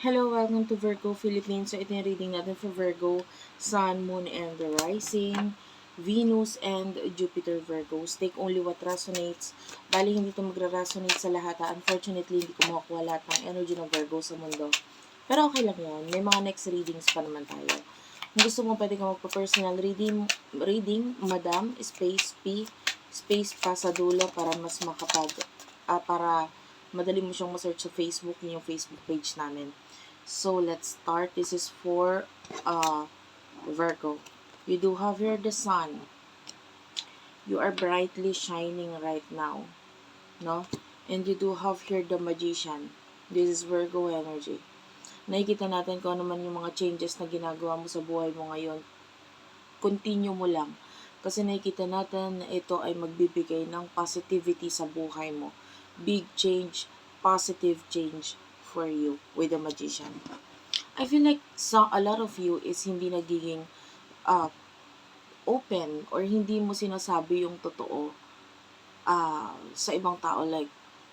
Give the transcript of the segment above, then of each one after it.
Hello, welcome to Virgo Philippines. So, ito yung reading natin for Virgo, Sun, Moon, and the Rising, Venus, and Jupiter Virgos. Take only what resonates. Bali, hindi ito magra-resonate sa lahat. ha. Unfortunately, hindi ko makukuha lahat ng energy ng Virgo sa mundo. Pero okay lang yan. May mga next readings pa naman tayo. Kung gusto mo, pwede ka magpa-personal reading, reading, Madam, space P, space pa sa dulo para mas makapag, ah, para madali mo siyang ma-search sa Facebook, yun yung Facebook page namin. So, let's start. This is for uh, Virgo. You do have here the sun. You are brightly shining right now. No? And you do have here the magician. This is Virgo energy. Nakikita natin kung ano man yung mga changes na ginagawa mo sa buhay mo ngayon. Continue mo lang. Kasi nakikita natin na ito ay magbibigay ng positivity sa buhay mo. Big change, positive change for you with the magician. I feel like sa a lot of you is hindi nagiging uh, open or hindi mo sinasabi yung totoo ah sa ibang tao. Like,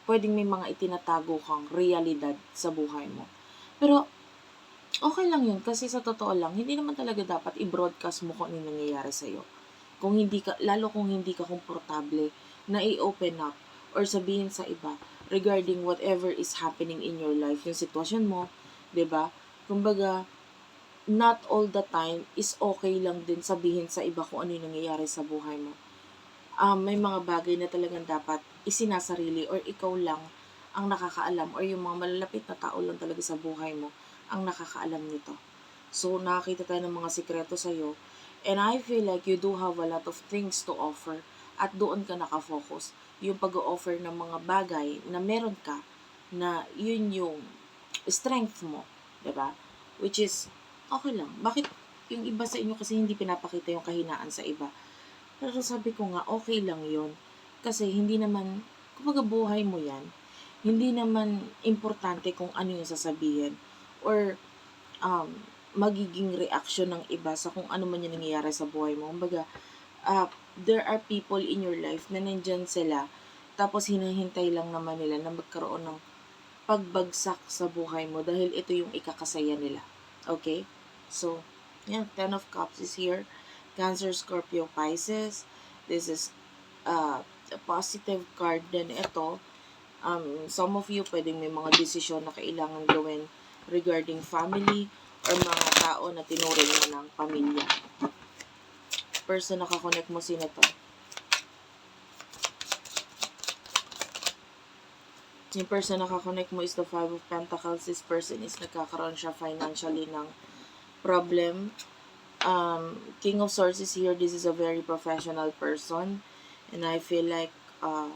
pwedeng may mga itinatago kang realidad sa buhay mo. Pero, okay lang yun kasi sa totoo lang, hindi naman talaga dapat i-broadcast mo kung ano nangyayari sa'yo. Kung hindi ka, lalo kung hindi ka komportable na i-open up or sabihin sa iba regarding whatever is happening in your life, yung sitwasyon mo, 'di ba? Kumbaga, not all the time is okay lang din sabihin sa iba kung ano yung nangyayari sa buhay mo. Um, may mga bagay na talagang dapat isinasarili or ikaw lang ang nakakaalam or yung mga malalapit na tao lang talaga sa buhay mo ang nakakaalam nito. So, nakakita tayo ng mga sikreto sa'yo. And I feel like you do have a lot of things to offer at doon ka nakafocus. Yung pag-offer ng mga bagay na meron ka na yun yung strength mo. 'di ba? Which is, okay lang. Bakit yung iba sa inyo kasi hindi pinapakita yung kahinaan sa iba? Pero sabi ko nga, okay lang yun. Kasi hindi naman, kumbaga buhay mo yan, hindi naman importante kung ano yung sasabihin or um, magiging reaction ng iba sa kung ano man yung nangyayari sa buhay mo. Kumbaga, uh, there are people in your life na nandyan sila, tapos hinahintay lang naman nila na magkaroon ng pagbagsak sa buhay mo dahil ito yung ikakasaya nila. Okay? So, yeah, Ten of Cups is here. Cancer, Scorpio, Pisces. This is uh, a positive card din ito. Um, some of you, pwedeng may mga desisyon na kailangan gawin regarding family or mga tao na tinuring mo ng pamilya. Person na kakonect mo, sino to? Yung person na kakonect mo is the Five of Pentacles. This person is nagkakaroon siya financially ng problem. Um, King of Swords is here. This is a very professional person. And I feel like uh,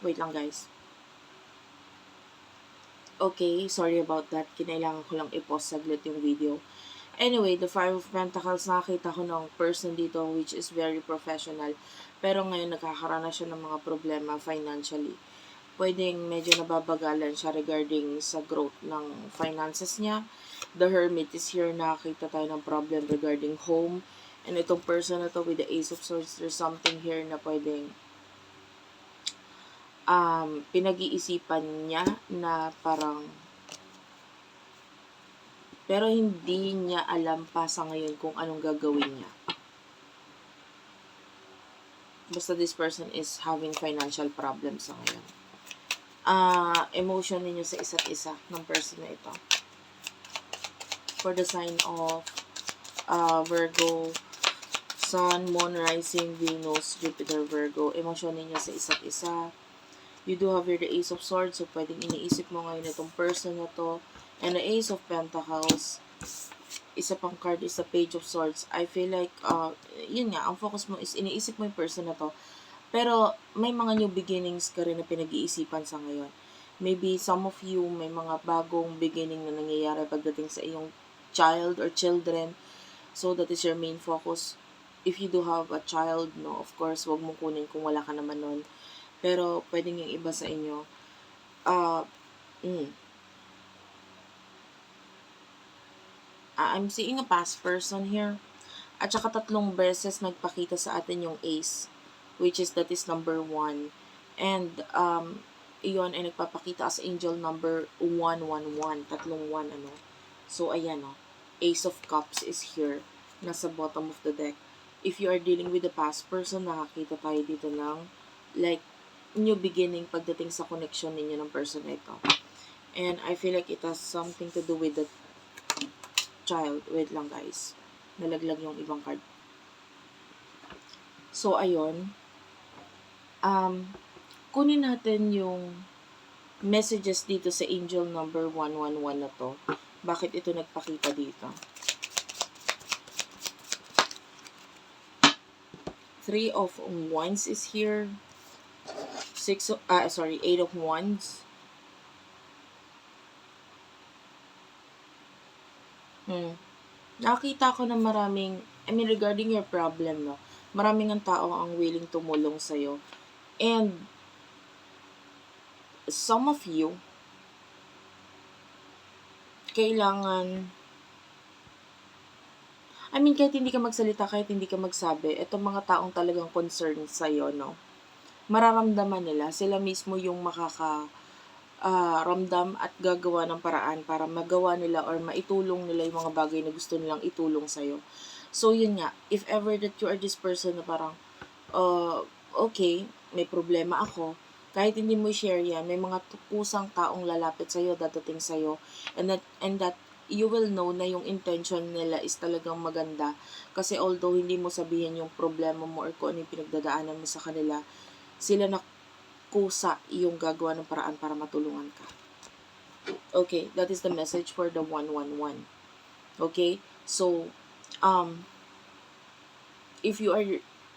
wait lang guys. Okay, sorry about that. Kinailangan ko lang i-pause saglit yung video. Anyway, the Five of Pentacles, nakita ko ng person dito which is very professional. Pero ngayon, nagkakaroon na siya ng mga problema financially. Pwedeng medyo nababagalan siya regarding sa growth ng finances niya. The Hermit is here, nakakita tayo ng problem regarding home. And itong person na to with the Ace of Swords, there's something here na pwedeng um, pinag-iisipan niya na parang pero hindi niya alam pa sa ngayon kung anong gagawin niya. Basta this person is having financial problems sa ngayon. Uh, emotion ninyo sa isa't isa ng person na ito. For the sign of uh, Virgo, Sun, Moon, Rising, Venus, Jupiter, Virgo, emosyon ninyo sa isa't isa. You do have here the Ace of Swords, so pwedeng iniisip mo ngayon itong person na to. And the Ace of Pentacles, isa pang card is the Page of Swords. I feel like, uh, yun nga, ang focus mo is iniisip mo yung person na to. Pero, may mga new beginnings ka rin na pinag-iisipan sa ngayon. Maybe some of you, may mga bagong beginning na nangyayari pagdating sa iyong child or children. So, that is your main focus. If you do have a child, no, of course, wag mo kunin kung wala ka naman nun. Pero, pwedeng yung iba sa inyo. Uh, mm, uh, I'm seeing a past person here. At saka tatlong beses nagpakita sa atin yung ace, which is that is number one. And um, iyon ay nagpapakita as angel number 111, tatlong 1 ano. So ayan oh, Ace of Cups is here, nasa bottom of the deck. If you are dealing with the past person, nakakita tayo dito ng like new beginning pagdating sa connection ninyo ng person na ito. And I feel like it has something to do with the child. Wait lang guys. Nalaglag yung ibang card. So, ayun. Um, kunin natin yung messages dito sa angel number 111 na to. Bakit ito nagpakita dito? Three of Wands is here. Six ah, sorry, Eight of Wands. Hmm. Nakita ko na maraming, I mean, regarding your problem, no, maraming ang tao ang willing tumulong sa'yo. And, some of you, kailangan, I mean, kahit hindi ka magsalita, kahit hindi ka magsabi, itong mga taong talagang concerned sa'yo, no, mararamdaman nila, sila mismo yung makaka, ah, ramdam at gagawa ng paraan para magawa nila or maitulong nila yung mga bagay na gusto nilang itulong sa'yo. So, yun nga, if ever that you are this person na parang, uh, okay, may problema ako, kahit hindi mo share yan, may mga kusang taong lalapit sa'yo, dadating sa'yo, and that, and that you will know na yung intention nila is talagang maganda. Kasi although hindi mo sabihin yung problema mo or kung ano yung pinagdadaanan mo sa kanila, sila na kusa yung gagawa ng paraan para matulungan ka. Okay, that is the message for the 111. Okay? So, um, if you are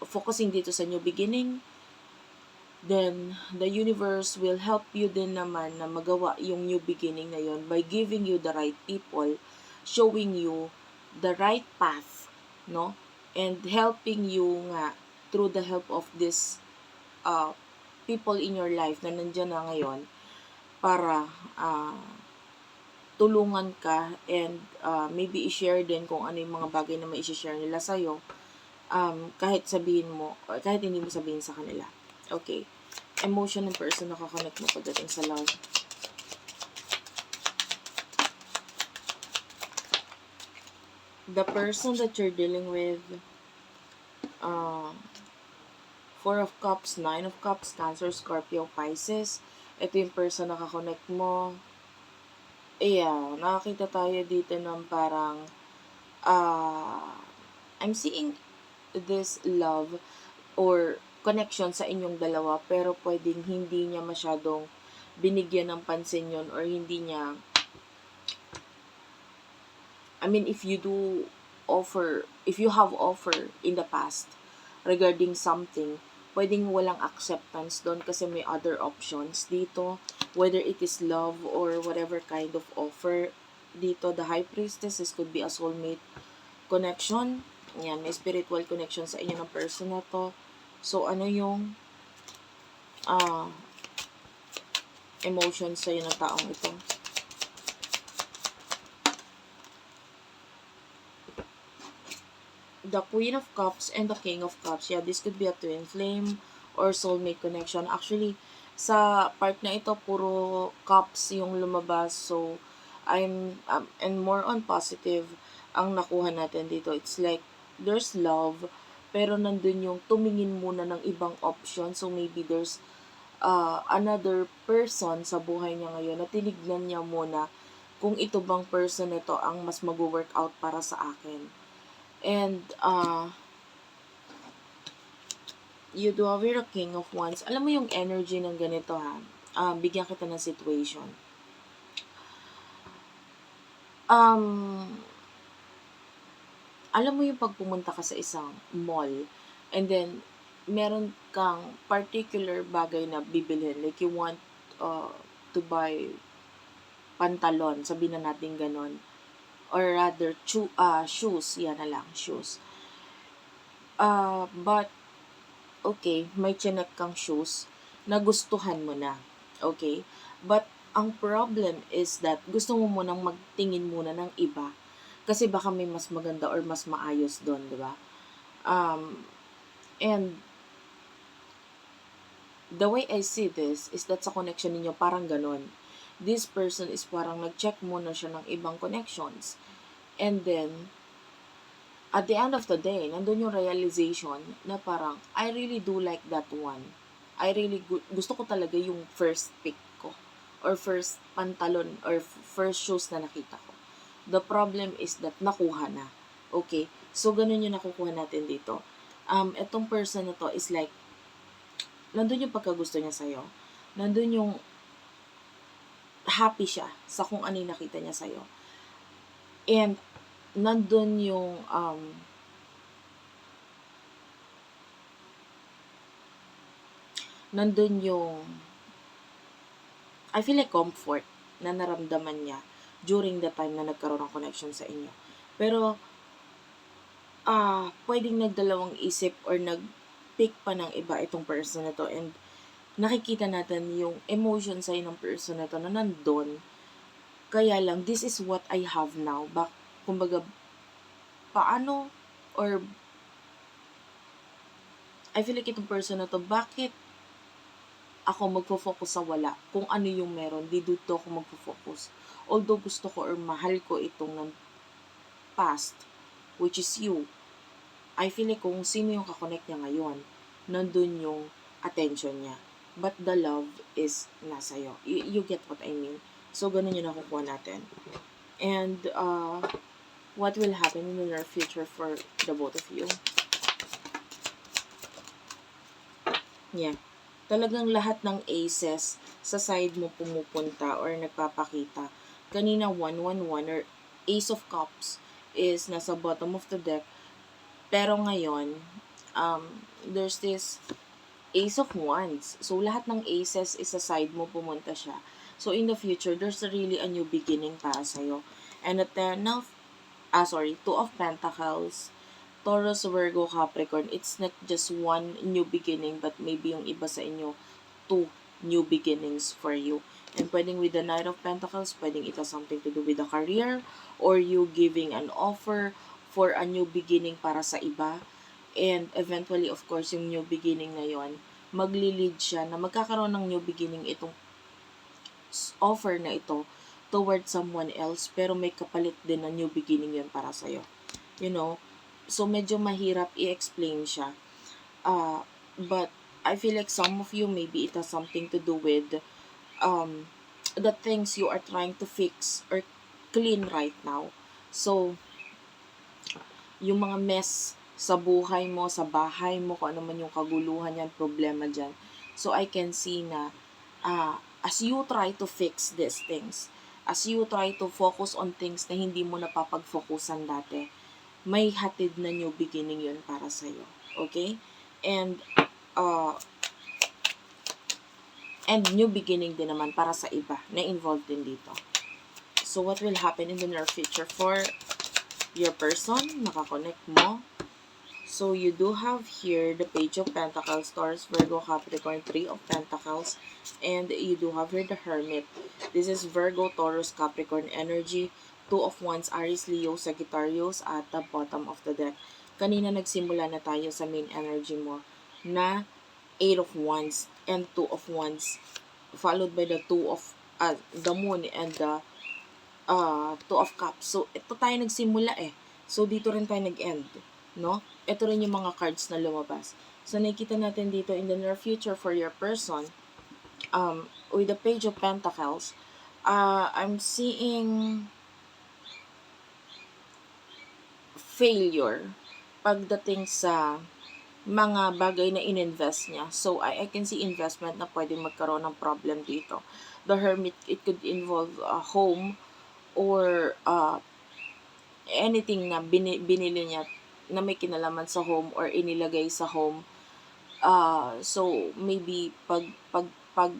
focusing dito sa new beginning, then the universe will help you din naman na magawa yung new beginning na yon by giving you the right people, showing you the right path, no? And helping you nga through the help of this uh, people in your life na nandyan na ngayon para uh, tulungan ka and uh, maybe i-share din kung ano yung mga bagay na may i-share nila sa'yo um, kahit sabihin mo, kahit hindi mo sabihin sa kanila. Okay. Emotion ng person na kakonect mo pagdating sa love. The person that you're dealing with, uh, Four of Cups, Nine of Cups, Cancer, Scorpio, Pisces. Ito yung person na kakonect mo. Yeah, nakakita tayo dito ng parang, uh, I'm seeing this love or connection sa inyong dalawa pero pwedeng hindi niya masyadong binigyan ng pansin yon or hindi niya I mean if you do offer if you have offer in the past regarding something pwedeng walang acceptance doon kasi may other options dito whether it is love or whatever kind of offer dito the high priestess could be a soulmate connection yan, may spiritual connection sa inyo ng person na to. So, ano yung uh, emotions sa ng taong ito? The Queen of Cups and the King of Cups. Yeah, this could be a twin flame or soulmate connection. Actually, sa part na ito, puro cups yung lumabas. So, I'm, um, and more on positive ang nakuha natin dito. It's like, there's love, pero nandun yung tumingin muna ng ibang option. So, maybe there's uh, another person sa buhay niya ngayon na tinignan niya muna kung ito bang person ito ang mas mag-work out para sa akin. And, uh, you do the King of Wands. Alam mo yung energy ng ganito ha. Uh, bigyan kita ng situation. Um, alam mo yung pagpumunta ka sa isang mall and then meron kang particular bagay na bibilhin like you want uh, to buy pantalon sabihin na natin ganon or rather cho- uh, shoes yan na lang shoes uh, but okay may chinek kang shoes na gustuhan mo na okay but ang problem is that gusto mo munang magtingin muna ng iba kasi baka may mas maganda or mas maayos doon, di ba? Um, and the way I see this is that sa connection ninyo parang ganon. This person is parang nag-check muna siya ng ibang connections. And then, at the end of the day, nandun yung realization na parang, I really do like that one. I really, gu- gusto ko talaga yung first pick ko. Or first pantalon, or first shoes na nakita ko. The problem is that nakuha na. Okay? So, ganun yung nakukuha natin dito. Um, etong person na to is like, nandun yung pagkagusto niya sa'yo. Nandun yung happy siya sa kung ano yung nakita niya sa'yo. And, nandun yung, um, nandun yung, I feel like comfort na naramdaman niya during the time na nagkaroon ng connection sa inyo. Pero, ah, pwedeng nagdalawang isip or nag-pick pa ng iba itong person na to and nakikita natin yung emotion sa ng person na to na nandun. Kaya lang, this is what I have now. Bak, kumbaga, paano or I feel like itong person na to, bakit ako magfo-focus sa wala kung ano yung meron, di dito ako magfo-focus. Although gusto ko or mahal ko itong ng past, which is you, I feel like kung sino yung kakonect niya ngayon, nandun yung attention niya. But the love is nasa iyo. You, you get what I mean? So, ganun yung nakukuha natin. And, uh, what will happen in the near future for the both of you? Yeah. Talagang lahat ng aces sa side mo pumupunta or nagpapakita. Kanina 111 or ace of cups is nasa bottom of the deck. Pero ngayon, um, there's this ace of wands. So, lahat ng aces is sa side mo pumunta siya. So, in the future, there's a really a new beginning para sa'yo. And the ten of, ah, sorry, two of pentacles, Taurus, Virgo, Capricorn, it's not just one new beginning, but maybe yung iba sa inyo, two new beginnings for you. And pwedeng with the Knight of Pentacles, pwedeng ito something to do with the career, or you giving an offer for a new beginning para sa iba. And eventually, of course, yung new beginning na yon magli-lead siya na magkakaroon ng new beginning itong offer na ito towards someone else, pero may kapalit din na new beginning yun para sa'yo. You know? So, medyo mahirap i-explain siya. Uh, but, I feel like some of you, maybe it has something to do with um, the things you are trying to fix or clean right now. So, yung mga mess sa buhay mo, sa bahay mo, kung ano man yung kaguluhan yan, problema dyan. So, I can see na uh, as you try to fix these things, as you try to focus on things na hindi mo napapag-focusan dati, may hatid na new beginning yun para sa'yo. Okay? And, uh, and new beginning din naman para sa iba na involved din dito. So, what will happen in the near future for your person, nakakonect mo. So, you do have here the Page of Pentacles, Taurus, Virgo, Capricorn, Three of Pentacles, and you do have here the Hermit. This is Virgo, Taurus, Capricorn energy. Two of Wands, Aries, Leo, Sagittarius at the bottom of the deck. Kanina nagsimula na tayo sa main energy mo na Eight of Wands and Two of Wands followed by the Two of uh, the Moon and the uh, Two of Cups. So, ito tayo nagsimula eh. So, dito rin tayo nag-end. No? Ito rin yung mga cards na lumabas. So, nakikita natin dito in the near future for your person, um, with the Page of Pentacles, uh, I'm seeing failure pagdating sa mga bagay na ininvest niya. So, I, I can see investment na pwedeng magkaroon ng problem dito. The Hermit, it could involve a home or uh, anything na bini, binili niya na may kinalaman sa home or inilagay sa home. Uh, so, maybe pag, pag, pag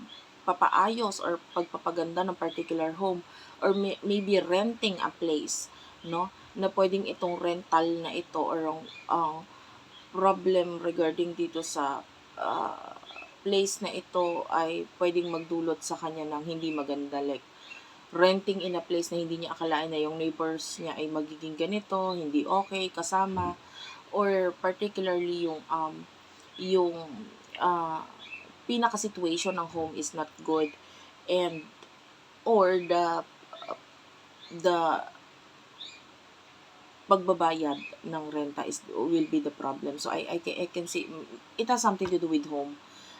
papaayos or pagpapaganda ng particular home or may, maybe renting a place, no? Na pwedeng itong rental na ito or ang uh, problem regarding dito sa uh, place na ito ay pwedeng magdulot sa kanya ng hindi maganda like renting in a place na hindi niya akalain na yung neighbors niya ay magiging ganito, hindi okay, kasama, or particularly yung, um, yung, uh, pinaka situation ng home is not good and or the the pagbabayad ng renta is will be the problem. So I I can, I can see it has something to do with home.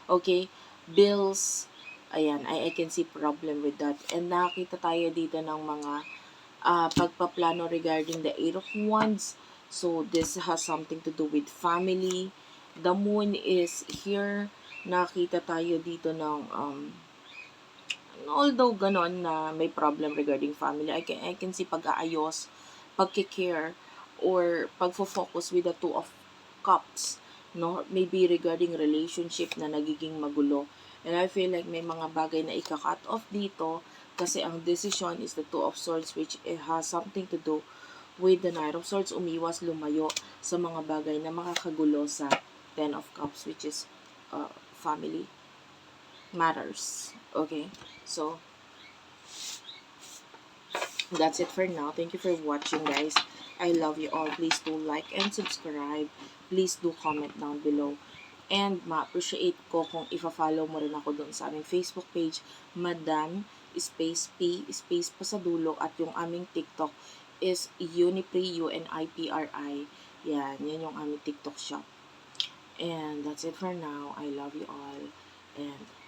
Okay? Bills, ayan, I, I can see problem with that. And nakita tayo dito ng mga ah, pagpaplano regarding the Eight of Wands. So this has something to do with family. The moon is here. Nakita tayo dito ng um, although ganon na may problem regarding family, I can, I can see pag-aayos, pagkikare, or pagfo-focus with the two of cups, no? Maybe regarding relationship na nagiging magulo. And I feel like may mga bagay na ika-cut off dito kasi ang decision is the two of swords which it has something to do with the knight of swords umiwas lumayo sa mga bagay na makakagulo sa ten of cups which is uh, family matters. Okay? So, that's it for now. Thank you for watching, guys. I love you all. Please do like and subscribe. Please do comment down below. And ma-appreciate ko kung ifa-follow mo rin ako doon sa aming Facebook page, Madam Space P, Space pa sa dulo, at yung aming TikTok is Unipri, U-N-I-P-R-I. Yan, yan yung aming TikTok shop. And that's it for now. I love you all. And.